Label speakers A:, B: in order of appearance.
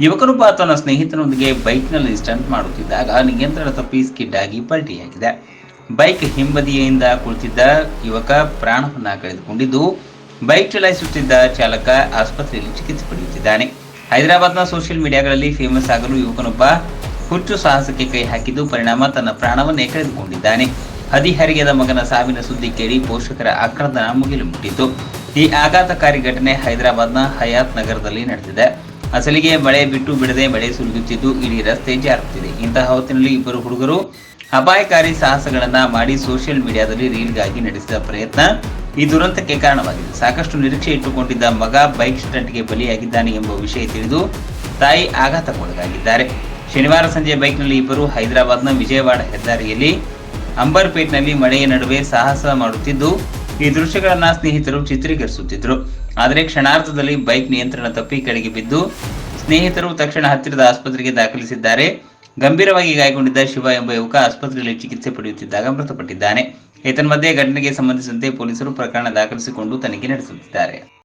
A: ಯುವಕನೊಬ್ಬ ತನ್ನ ಸ್ನೇಹಿತನೊಂದಿಗೆ ಬೈಕ್ನಲ್ಲಿ ಸ್ಟಂಟ್ ಮಾಡುತ್ತಿದ್ದಾಗ ನಿಯಂತ್ರಣ ತಪ್ಪಿ ಸ್ಕಿಡ್ ಆಗಿ ಪಲ್ಟಿಯಾಗಿದೆ. ಬೈಕ್ ಹಿಂಬದಿಯಿಂದ ಕುಳಿತಿದ್ದ ಯುವಕ ಪ್ರಾಣವನ್ನ ಕಳೆದುಕೊಂಡಿದ್ದು, ಬೈಕ್ ಚಲಾಯಿಸುತ್ತಿದ್ದ ಚಾಲಕ ಆಸ್ಪತ್ರೆಯಲ್ಲಿ ಚಿಕಿತ್ಸೆ ಪಡೆಯುತ್ತಿದ್ದಾನೆ. ಹೈದರಾಬಾದ್ನ ಸೋಷಿಯಲ್ ಮೀಡಿಯಾಗಳಲ್ಲಿ ಫೇಮಸ್ ಆಗಲು ಯುವಕನೊಬ್ಬ ಹುಚ್ಚು ಸಾಹಸಕ್ಕೆ ಕೈ ಹಾಕಿದ್ದು ಪರಿಣಾಮ ತನ್ನ ಪ್ರಾಣವನ್ನೇ ಕಳೆದುಕೊಂಡಿದ್ದಾನೆ. ಹದಿಹರಿಗೆದ ಮಗನ ಸಾವಿನ ಸುದ್ದಿ ಕೇಳಿ ಪೋಷಕರ ಆಕ್ರಂದನ ಮುಗಿಲು ಮುಟ್ಟಿತು ಈ ಆಘಾತಕಾರಿ ಘಟನೆ ಹೈದರಾಬಾದ್ನ ಹಯಾತ್ ನಗರದಲ್ಲಿ ನಡೆದಿದೆ. ಅಸಲಿಗೆ ಮಳೆ ಬಿಟ್ಟು ಬಿಡದೆ ಮಳೆ ಸುರಿಯುತ್ತಿದ್ದು ಇಡೀ ರಸ್ತೆ ಜಾರುತ್ತಿದೆ. ಇಂತಹ ಹೊತ್ತಿನಲ್ಲಿ ಇಬ್ಬರು ಹುಡುಗರು ಅಪಾಯಕಾರಿ ಸಾಹಸಗಳನ್ನ ಮಾಡಿ ಸೋಷಿಯಲ್ ಮೀಡಿಯಾದಲ್ಲಿ ರೀಲ್ಗಾಗಿ ನಡೆಸಿದ ಪ್ರಯತ್ನ ಈ ದುರಂತಕ್ಕೆ ಕಾರಣವಾಗಿದೆ. ಸಾಕಷ್ಟು ನಿರೀಕ್ಷೆ ಇಟ್ಟುಕೊಂಡಿದ್ದ ಮಗ ಬೈಕ್ ಸ್ಟಂಟ್ಗೆ ಬಲಿಯಾಗಿದ್ದಾನೆ ಎಂಬ ವಿಷಯ ತಿಳಿದು ತಾಯಿ ಆಘಾತಕ್ಕೊಳಗಾಗಿದ್ದಾರೆ. ಶನಿವಾರ ಸಂಜೆ ಬೈಕ್ನಲ್ಲಿ ಇಬ್ಬರು ಹೈದರಾಬಾದ್ನ ವಿಜಯವಾಡ ಹೆದ್ದಾರಿಯಲ್ಲಿ ಅಂಬರ್ಪೇಟ್ನಲ್ಲಿ ಮಳೆಯ ನಡುವೆ ಸಾಹಸ ಮಾಡುತ್ತಿದ್ದು ಈ ದೃಶ್ಯಗಳನ್ನ ಸ್ನೇಹಿತರು ಚಿತ್ರೀಕರಿಸುತ್ತಿದ್ರು. ಆದರೆ ಕ್ಷಣಾರ್ಧದಲ್ಲಿ ಬೈಕ್ ನಿಯಂತ್ರಣ ತಪ್ಪಿ ಕೆಳಗೆ ಬಿದ್ದು ಸ್ನೇಹಿತರು ತಕ್ಷಣ ಹತ್ತಿರದ ಆಸ್ಪತ್ರೆಗೆ ದಾಖಲಿಸಿದ್ದಾರೆ. ಗಂಭೀರವಾಗಿ ಗಾಯಗೊಂಡಿದ್ದ ಶಿವ ಎಂಬ ಯುವಕ ಆಸ್ಪತ್ರೆಯಲ್ಲಿ ಚಿಕಿತ್ಸೆ ಪಡೆಯುತ್ತಿದ್ದಾಗ ಮೃತಪಟ್ಟಿದ್ದಾನೆ. ಏತನ್ಮಧ್ಯೆ ಘಟನೆಗೆ ಸಂಬಂಧಿಸಿದಂತೆ ಪೊಲೀಸರು ಪ್ರಕರಣ ದಾಖಲಿಸಿಕೊಂಡು ತನಿಖೆ ನಡೆಸುತ್ತಿದ್ದಾರೆ.